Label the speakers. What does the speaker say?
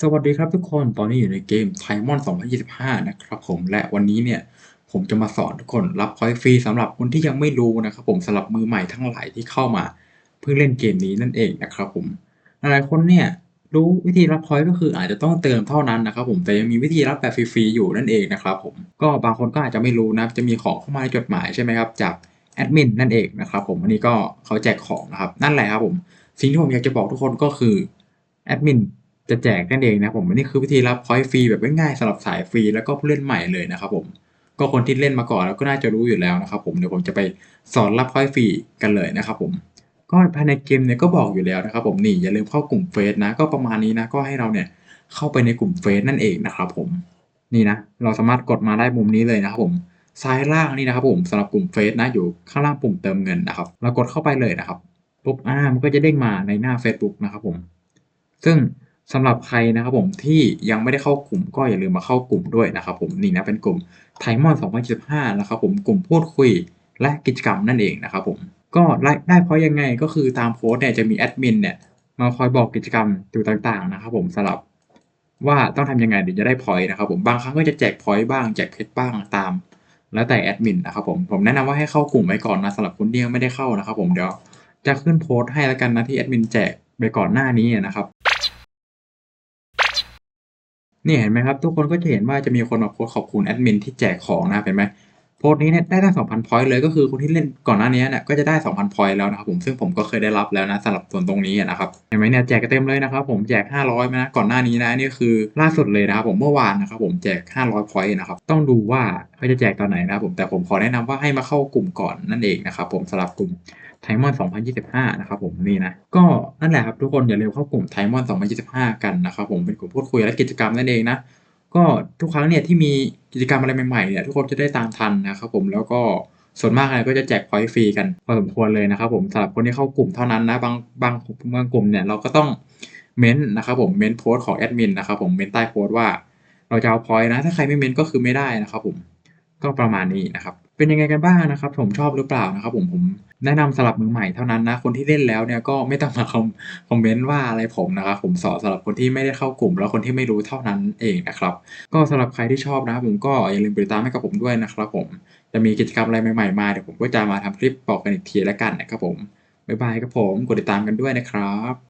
Speaker 1: สวัสดีครับทุกคน ตอนนี้อยู่ในเกม t i m o n 2025 นะครับผม และวันนี้เนี่ย ผมจะมาสอนทุกคนรับพอยต์ฟรีสำหรับคนที่ยังไม่รู้นะครับผมสำหรับมือใหม่ทั้งหลายที่เข้ามา เพิ่งเล่นเกมนี้นั่นเองนะครับผม หลายคนเนี่ยรู้วิธีรับพอยต์ก็คืออาจจะต้องเติมเท่านั้นนะครับผมแต่ยังมีวิธีรับแบบฟรีๆอยู่นั่นเองนะครับผม ก็บางคนก็อาจจะไม่รู้นะจะมีของเข้ามาในจดหมายใช่ไหมครับจากแอดมินนั่นเองนะครับผมอันนี้ก็เขาแจกของนะครับนั่นแหละครับผมสิ่งที่ผมอยากจะบอกทุกคนก็คือแอดมิน จะแจกนั่นเองนะผมอันนี้คือวิธีรับพอยต์ฟรีแบบง่ายๆสำหรับสายฟรีแล้วก็ผู้เล่นใหม่เลยนะครับผมก็คนที่เล่นมาก่อนแล้วก็น่าจะรู้อยู่แล้วนะครับผมเดี๋ยวผมจะไปสอนรับพอยต์ฟรีกันเลยนะครับผมก็ภายในเกมเนี่ยก็บอกอยู่แล้วนะครับผมนี่อย่าลืมเข้ากลุ่มเฟซนะก็ประมาณนี้นะก็ให้เราเนี่ยเข้าไปในกลุ่มเฟซนั่นเองนะครับผมนี่นะเราสามารถกดมาได้มุมนี้เลยนะครับผมซ้ายล่างนี่นะครับผมสำหรับกลุ่มเฟซนะอยู่ข้างล่างปุ่มเติมเงินนะครับเรากดเข้าไปเลยนะครับปุ๊บอ่ามันก็จะเด้งมาในหน้า Facebook นะครับผม ซึ่ง สำหรับใครนะครับผมที่ยังไม่ได้เข้ากลุ่มก็อย่าลืมมาเข้ากลุ่มด้วยนะครับผมนี่นะเป็นกลุ่มไทมอน2025นะครับผมกลุ่มพูดคุยและกิจกรรมนั่นเองนะครับผมก็ได้เพราะยังไงก็คือตามโพสต์เนี่ยจะมีแอดมินเนี่ยมาคอยบอกกิจกรรมอยู่ต่างๆนะครับผมสำหรับว่าต้องทำยังไงถึงจะได้พอยต์นะครับผมบางครั้งก็จะแจกพอยต์บ้างแจกเพชรบ้างตาม แล้วแต่แอดมินนะครับผมผมแนะนำว่าให้เข้ากลุ่มไว้ก่อนนะสำหรับคนที่ยังไม่ได้เข้านะครับผมเดี๋ยวจะขึ้นโพสต์ให้แล้วกันนะที่แอดมินแจกไปก่อนหน้านี้นะครับ นี่เห็นไหมครับ ทุกคนก็จะเห็นว่าจะมีคนมาโพสต์ขอบคุณแอดมินที่แจกของนะเห็นไหม โพสต์นี้เนี่ยได้ตั้ง2,000พอยต์เลยก็คือคนที่เล่นก่อนหน้านี้เนี่ยก็จะได้ 2,000พอยต์แล้วนะครับผมซึ่งผมก็เคยได้รับแล้วนะสำหรับส่วนตรงนี้นะครับเห็นไหมเนี่ยแจกเต็มเลยนะครับผมแจก 500นะก่อนหน้านี้นะนี่คือล่าสุดเลยนะครับผมเมื่อวานนะครับผมแจก 500พอยต์นะครับต้องดูว่าเขาจะแจกตอนไหนนะครับผมแต่ผมขอแนะนำว่าให้มาเข้ากลุ่มก่อนนั่นเองนะครับผมสำหรับกลุ่มไทมอน2025 นะครับผมนี่นะ ก็นั่นแหละครับทุกคนอย่าลืมเข้ากลุ่มไทมอน2025 กันนะครับผมเป็นกลุ่มพูดคุยและกิจกรรมนั่นเองนะ ก็ทุกครั้งเนี่ยที่มีกิจกรรมอะไรใหม่ๆเนี่ยทุกคนจะได้ตามทันนะครับผมแล้วก็ส่วนมากเนี่ยก็จะแจกพอยต์ฟรีกันพอสมควรเลยนะครับผมสำหรับคนที่เข้ากลุ่มเท่านั้นนะบางบางบางกลุ่มเนี่ยเราก็ต้องเม้นต์นะครับผมเม้นต์โพสต์ของแอดมินนะครับผมเม้นต์ใต้โพสต์ว่า เราจะเอาพอยต์นะถ้าใครไม่เม้นต์ก็คือไม่ได้นะครับผมก็ประมาณนี้นะครับ เป็นยังไงกันบ้างนะครับ ผมชอบหรือเปล่านะครับ ผมผมแนะนำสำหรับมือใหม่เท่านั้นนะคนที่เล่นแล้วเนี่ยก็ไม่ต้องมาคอมคอมเมนต์ว่าอะไรผมนะครับผมสอนสำหรับคนที่ไม่ได้เข้ากลุ่ม แล้วคนที่ไม่รู้เท่านั้นเองนะครับ ก็สำหรับใครที่ชอบนะครับผมก็อย่าลืมติดตามให้กับผมด้วยนะครับ ผมจะมีกิจกรรมอะไรใหม่ๆมาเดี๋ยวผมก็จะมาทำคลิปบอกกันอีกทีแล้วกันนะครับผมบ๊ายบายครับผมกดติดตามกันด้วยนะครับ